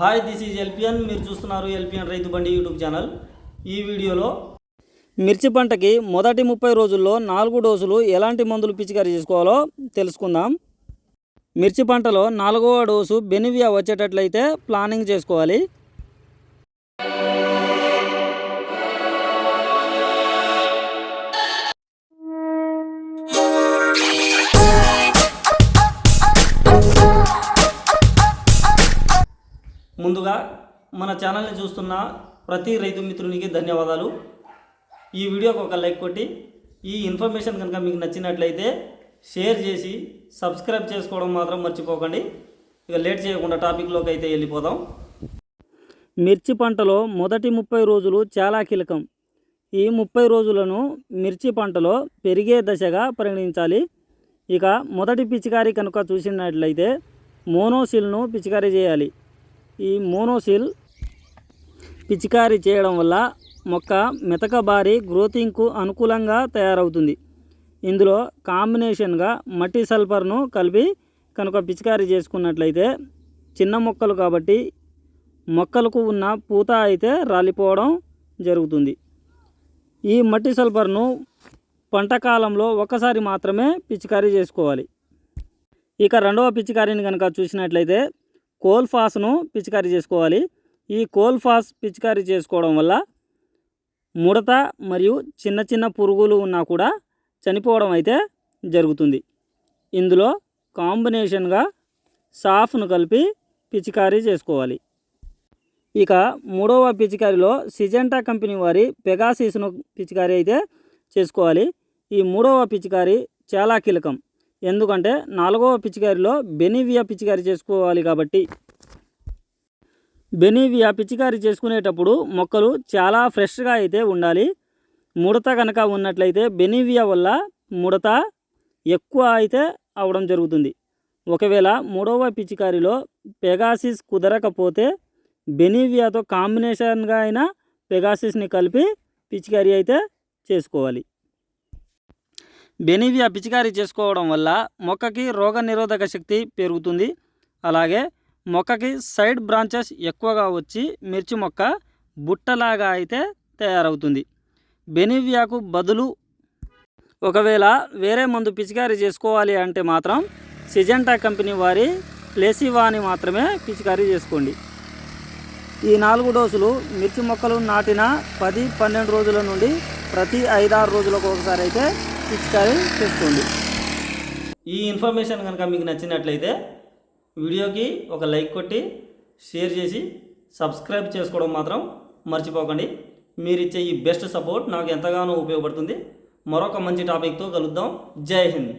Hi this is LPN. మీరు చూస్తున్నారు LPN రైతు బండి యూట్యూబ్ ఛానల్. ఈ వీడియోలో మిర్చి పంటకి మొదటి ముప్పై రోజుల్లో నాలుగు డోసులు ఎలాంటి మందులు పిచికారీ చేసుకోవాలో తెలుసుకుందాం. మిర్చి పంటలో నాలుగవ డోసు బెనివియా వచ్చేటట్లయితే ప్లానింగ్ చేసుకోవాలి. ముందుగా మన ఛానల్ని చూస్తున్న ప్రతి రైతు మిత్రునికి ధన్యవాదాలు. ఈ వీడియోకి ఒక లైక్ కొట్టి ఈ ఇన్ఫర్మేషన్ కనుక మీకు నచ్చినట్లయితే షేర్ చేసి సబ్స్క్రైబ్ చేసుకోవడం మాత్రం మర్చిపోకండి. ఇక లేట్ చేయకుండా టాపిక్లోకి అయితే వెళ్ళిపోదాం. మిర్చి పంటలో మొదటి ముప్పై రోజులు చాలా కీలకం. ఈ ముప్పై రోజులను మిర్చి పంటలో పెరిగే దశగా పరిగణించాలి. ఇక మొదటి పిచికారీ కనుక చూసినట్లయితే మోనోసిల్ను పిచికారీ చేయాలి. ఈ మోనోసిల్ పిచికారీ చేయడం వల్ల మొక్క మెతకబారి గ్రోతింగ్కు అనుకూలంగా తయారవుతుంది. ఇందులో కాంబినేషన్గా మట్టి సల్ఫర్ను కలిపి కనుక పిచికారీ చేసుకున్నట్లయితే చిన్న మొక్కలు కాబట్టి మొక్కలకు ఉన్న పూత అయితే రాలిపోవడం జరుగుతుంది. ఈ మట్టి సల్ఫర్ను పంట కాలంలో ఒకసారి మాత్రమే పిచికారీ చేసుకోవాలి. ఇక రెండవ పిచికారీని కనుక చూసినట్లయితే కోల్ఫాస్ను పిచికారీ చేసుకోవాలి. ఈ కోల్ఫాస్ పిచికారీ చేసుకోవడం వల్ల ముడత మరియు చిన్న చిన్న పురుగులు ఉన్నా కూడా చనిపోవడం అయితే జరుగుతుంది. ఇందులో కాంబినేషన్గా సాఫ్ను కలిపి పిచికారీ చేసుకోవాలి. ఇక మూడవ పిచికారీలో సిజెంటా కంపెనీ వారి పెగాసిస్ను పిచికారీ అయితే చేసుకోవాలి. ఈ మూడవ పిచికారీ చాలా కీలకం. ఎందుకంటే నాలుగవ పిచికారీలో బెనివియా పిచికారీ చేసుకోవాలి కాబట్టి. బెనివియా పిచికారి చేసుకునేటప్పుడు మొక్కలు చాలా ఫ్రెష్గా అయితే ఉండాలి. ముడత కనుక ఉన్నట్లయితే బెనివియా వల్ల ముడత ఎక్కువ అయితే అవడం జరుగుతుంది. ఒకవేళ మూడవ పిచికారిలో పెగాసిస్ కుదరకపోతే బెనివియాతో కాంబినేషన్గా అయినా పెగాసిస్ని కలిపి పిచికారి అయితే చేసుకోవాలి. బెనివియా పిచికారీ చేసుకోవడం వల్ల మొక్కకి రోగ నిరోధక శక్తి పెరుగుతుంది. అలాగే మొక్కకి సైడ్ బ్రాంచెస్ ఎక్కువగా వచ్చి మిర్చి మొక్క బుట్టలాగా అయితే తయారవుతుంది. బెనివియాకు బదులు ఒకవేళ వేరే మందు పిచికారీ చేసుకోవాలి అంటే మాత్రం సిజెంటా కంపెనీ వారి ప్లేసివాని మాత్రమే పిచికారీ చేసుకోండి. ఈ నాలుగు డోసులు మిర్చి మొక్కలు నాటిన పది పన్నెండు రోజుల నుండి ప్రతి ఐదారు రోజులకు ఒకసారి అయితే పిచికారీ చేసుకోండి. ఈ ఇన్ఫర్మేషన్ కనుక మీకు నచ్చినట్లయితే వీడియోకి ఒక లైక్ కొట్టి షేర్ చేసి సబ్స్క్రైబ్ చేసుకోవడం మాత్రం మర్చిపోకండి. మీరు ఇచ్చే ఈ బెస్ట్ సపోర్ట్ నాకు ఎంతగానో ఉపయోగపడుతుంది. మరొక మంచి టాపిక్తో కలుద్దాం. జై హింద్.